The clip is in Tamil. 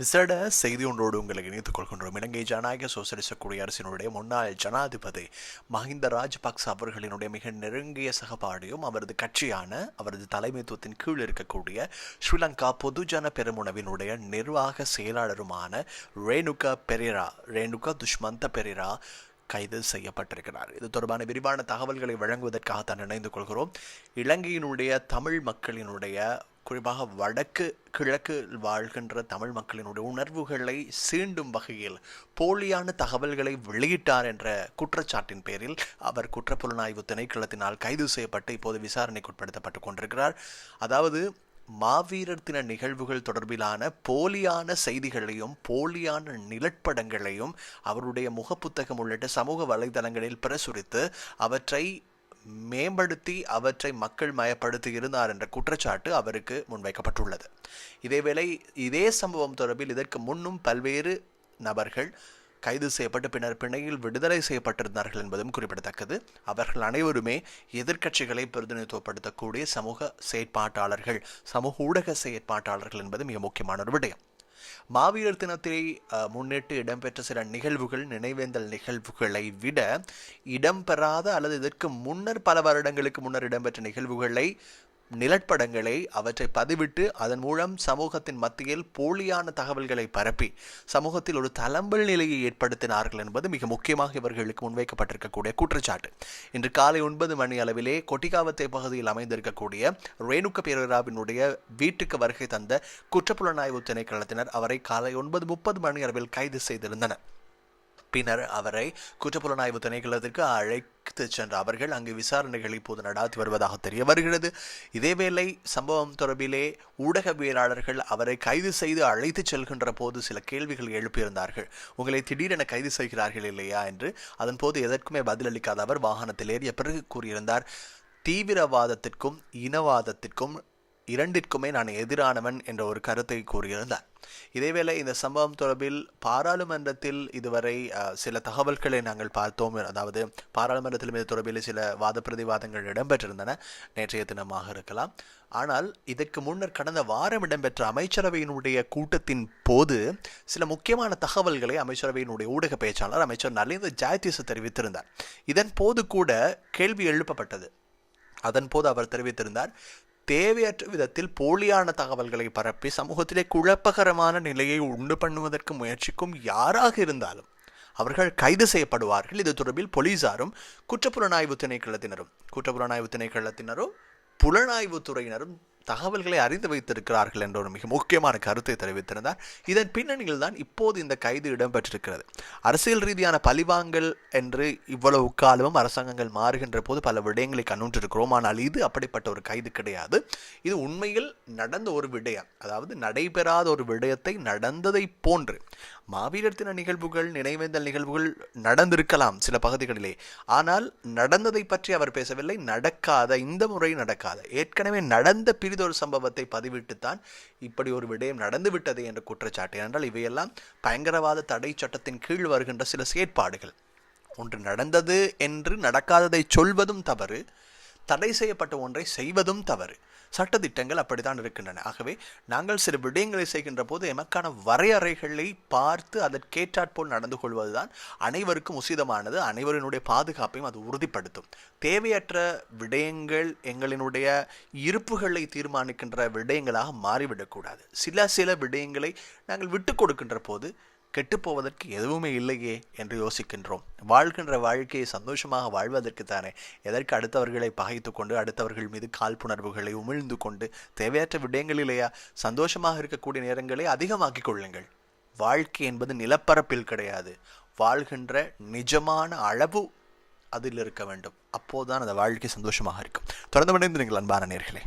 விசேட செய்தி ஒன்றோடு உங்களை இணைத்துக் கொள்கின்றோம். இலங்கை ஜனநாயக சோசலிச குடியரசினுடைய முன்னாள் ஜனாதிபதி மஹிந்த ராஜபக்ச அவர்களினுடைய மிக நெருங்கிய சகபாடியும் அவரது கட்சியான அவரது தலைமைத்துவத்தின் கீழ் இருக்கக்கூடிய ஸ்ரீலங்கா பொதுஜன பெருமுனவினுடைய நிர்வாக செயலாளருமான ரேணுகா பெரிரா ரேணுகா துஷ்மந்த பெரிரா கைது செய்யப்பட்டிருக்கிறார். இது தொடர்பான விரிவான தகவல்களை வழங்குவதற்காக தான் இணைந்து கொள்கிறோம். இலங்கையினுடைய தமிழ் மக்களினுடைய குறிப்பாக வடக்கு கிழக்கு வாழ்கின்ற தமிழ் மக்களினுடைய உணர்வுகளை சீண்டும் வகையில் போலியான தகவல்களை வெளியிட்டார் என்ற குற்றச்சாட்டின் பேரில் அவர் குற்றப்புலனாய்வு திணைக்களத்தினால் கைது செய்யப்பட்டு இப்போது விசாரணைக்கு உட்படுத்தப்பட்டு கொண்டிருக்கிறார். அதாவது மாவீரர் தின நிகழ்வுகள் தொடர்பிலான போலியான செய்திகளையும் போலியான நிலப்படங்களையும் அவருடைய முகப்புத்தகம் உள்ளிட்ட சமூக வலைதளங்களில் பிரசுரித்து அவற்றை மேம்படுத்தி அவற்றை மக்கள் மயப்படுத்தி இருந்தார் என்ற குற்றச்சாட்டு அவருக்கு முன்வைக்கப்பட்டுள்ளது. இதேவேளை இதே சம்பவம் தொடர்பில் இதற்கு முன்னும் பல்வேறு நபர்கள் கைது செய்யப்பட்டு பின்னர் பிணையில் விடுதலை செய்யப்பட்டிருந்தார்கள் என்பதும் குறிப்பிடத்தக்கது. அவர்கள் அனைவருமே எதிர்க்கட்சிகளை பிரதிநிதித்துவப்படுத்தக்கூடிய சமூக செயற்பாட்டாளர்கள் சமூக ஊடக செயற்பாட்டாளர்கள் என்பது மிக முக்கியமான ஒரு விடயம். மாவீரர் தினத்தை முன்னிட்டு இடம்பெற்ற சில நிகழ்வுகள் நினைவேந்தல் நிகழ்வுகளை விட இடம்பெறாத அல்லது இதற்கு முன்னர் பல வருடங்களுக்கு முன்னர் இடம்பெற்ற நிகழ்வுகளை நிலப்படங்களை அவற்றை பதிவிட்டு அதன் மூலம் சமூகத்தின் மத்தியில் போலியான தகவல்களை பரப்பி சமூகத்தில் ஒரு தளம்பல் நிலையை ஏற்படுத்தினார்கள் என்பது மிக முக்கியமாக இவர்களுக்கு முன்வைக்கப்பட்டிருக்கக்கூடிய குற்றச்சாட்டு. இன்று காலை ஒன்பது மணி அளவிலே கொட்டிகாவத்தை பகுதியில் அமைந்திருக்கக்கூடிய ரேணுக்க பேரராவினுடைய வீட்டுக்கு வருகை தந்த குற்றப்புலனாய்வு திணைக்களத்தினர் அவரை காலை ஒன்பது முப்பது மணி அளவில் கைது செய்திருந்தனர். பின்னர் அவரை குற்றப்புலனாய்வு திணைக்களத்திற்கு அழைத்து சென்ற அவர்கள் அங்கு விசாரணைகள் இப்போது நடாத்தி வருவதாக தெரிய வருகிறது. இதேவேளை சம்பவம் தொடர்பிலே ஊடகவியலாளர்கள் அவரை கைது செய்து அழைத்து செல்கின்ற போது சில கேள்விகள் எழுப்பியிருந்தார்கள். உங்களை திடீரென கைது செய்கிறார்கள் இல்லையா என்று அதன் போது எதற்குமே பதிலளிக்காத அவர் வாகனத்தில் ஏறிய பிறகு கூறியிருந்தார். தீவிரவாதத்திற்கும் இனவாதத்திற்கும் இரண்டிற்குமே நான் எதிரானவன் என்ற ஒரு கருத்தை கூறியிருந்தார் இதேவேளை இந்த சம்பவம் தொடர்பில் பாராளுமன்றத்தில் இதுவரை சில தகவல்களை நாங்கள் பார்த்தோம். அதாவது பாராளுமன்றத்தில் இது தொடர்பில் சில வாத பிரதிவாதங்கள் இடம்பெற்றிருந்தன. நேற்றைய தினமாக இருக்கலாம். ஆனால் இதற்கு முன்னர் கடந்த வாரம் இடம்பெற்ற அமைச்சரவையினுடைய கூட்டத்தின் போது சில முக்கியமான தகவல்களை அமைச்சரவையினுடைய ஊடக பேச்சாளர் அமைச்சர் நலிந்த ஜாயதீச தெரிவித்திருந்தார். இதன் போது கூட கேள்வி எழுப்பப்பட்டது. அதன் போது அவர் தெரிவித்திருந்தார் தேவையற்ற விதத்தில் போலியான தகவல்களை பரப்பி சமூகத்திலே குழப்பகரமான நிலையை உண்டு பண்ணுவதற்கு முயற்சிக்கும் யாராக இருந்தாலும் அவர்கள் கைது செய்யப்படுவார்கள். இது தொடர்பில் போலீசாரும் குற்றப்புலனாய்வு திணைக்களத்தினரும் குற்றப்புலனாய்வு திணைக்களத்தினரும் புலனாய்வு துறையினரும் தகவல்களை அறிந்து வைத்திருக்கிறார்கள் என்ற ஒரு மிக முக்கியமான கருத்தை தெரிவித்திருந்தார். இதன் பின்னணியில் தான் இப்போது இந்த கைது இடம்பெற்றிருக்கிறது. அரசியல் ரீதியான பழிவாங்கல் என்று இவ்வளவு காலமும் அரசாங்கங்கள் மாறுகின்ற போது பல விடயங்களை கண்ணுற்றிருக்கிறோம் ஆனால் இது அப்படிப்பட்ட ஒரு கைது கிடையாது. இது உண்மையில் நடந்த ஒரு விடயம். அதாவது நடைபெறாத ஒரு விடயத்தை நடந்ததை போன்று மாவீரர் தின நிகழ்வுகள் நினைவேந்தல் நிகழ்வுகள் நடந்திருக்கலாம் சில பகுதிகளிலே. ஆனால் நடந்ததை பற்றி அவர் பேசவில்லை. நடக்காத இந்த முறை நடக்காத ஏற்கனவே நடந்த ஒரு சம்பவத்தை பதிவிட்டுத்தான் இப்படி ஒரு விடயம் நடந்துவிட்டது என்ற குற்றச்சாட்டு. என்றால் இவையெல்லாம் பயங்கரவாத தடை சட்டத்தின் கீழ் வருகின்ற சில செயற்பாடுகள். ஒன்று நடந்தது என்று நடக்காததை சொல்வதும் தவறு தடை செய்யப்பட்ட ஒன்றை செய்வதும் தவறு. சட்டத்திட்டங்கள் அப்படித்தான் இருக்கின்றன. ஆகவே நாங்கள் சில விடயங்களை செய்கின்ற போது எமக்கான வரையறைகளை பார்த்து அதற்கேற்றாற்போல் நடந்து கொள்வதுதான் அனைவருக்கும் உசிதமானது. அனைவரினுடைய பாதுகாப்பையும் அது உறுதிப்படுத்தும். தேவையற்ற விடயங்கள் எங்களினுடைய இருப்புகளை தீர்மானிக்கின்ற விடயங்களாக மாறிவிடக்கூடாது. சில சில விடயங்களை நாங்கள் விட்டு கொடுக்கின்ற போது கெட்டுப்போவதற்கு எதுவுமே இல்லையே என்று யோசிக்கின்றோம். வாழ்கின்ற வாழ்க்கையை சந்தோஷமாக வாழ்வதற்கு தானே எதற்கு அடுத்தவர்களை பகைத்து கொண்டு அடுத்தவர்கள் மீது காழ்ப்புணர்வுகளை உமிழ்ந்து கொண்டு தேவையற்ற விடயங்களிலேயா சந்தோஷமாக இருக்கக்கூடிய நேரங்களை அதிகமாக்கிக் கொள்ளுங்கள். வாழ்க்கை என்பது நிலப்பரப்பில் கிடையாது. வாழ்கின்ற நிஜமான அளவு அதில் இருக்க வேண்டும். அப்போதுதான் அந்த வாழ்க்கை சந்தோஷமாக இருக்கும். தொடர்ந்து நீங்கள் அன்பான நேர்களே.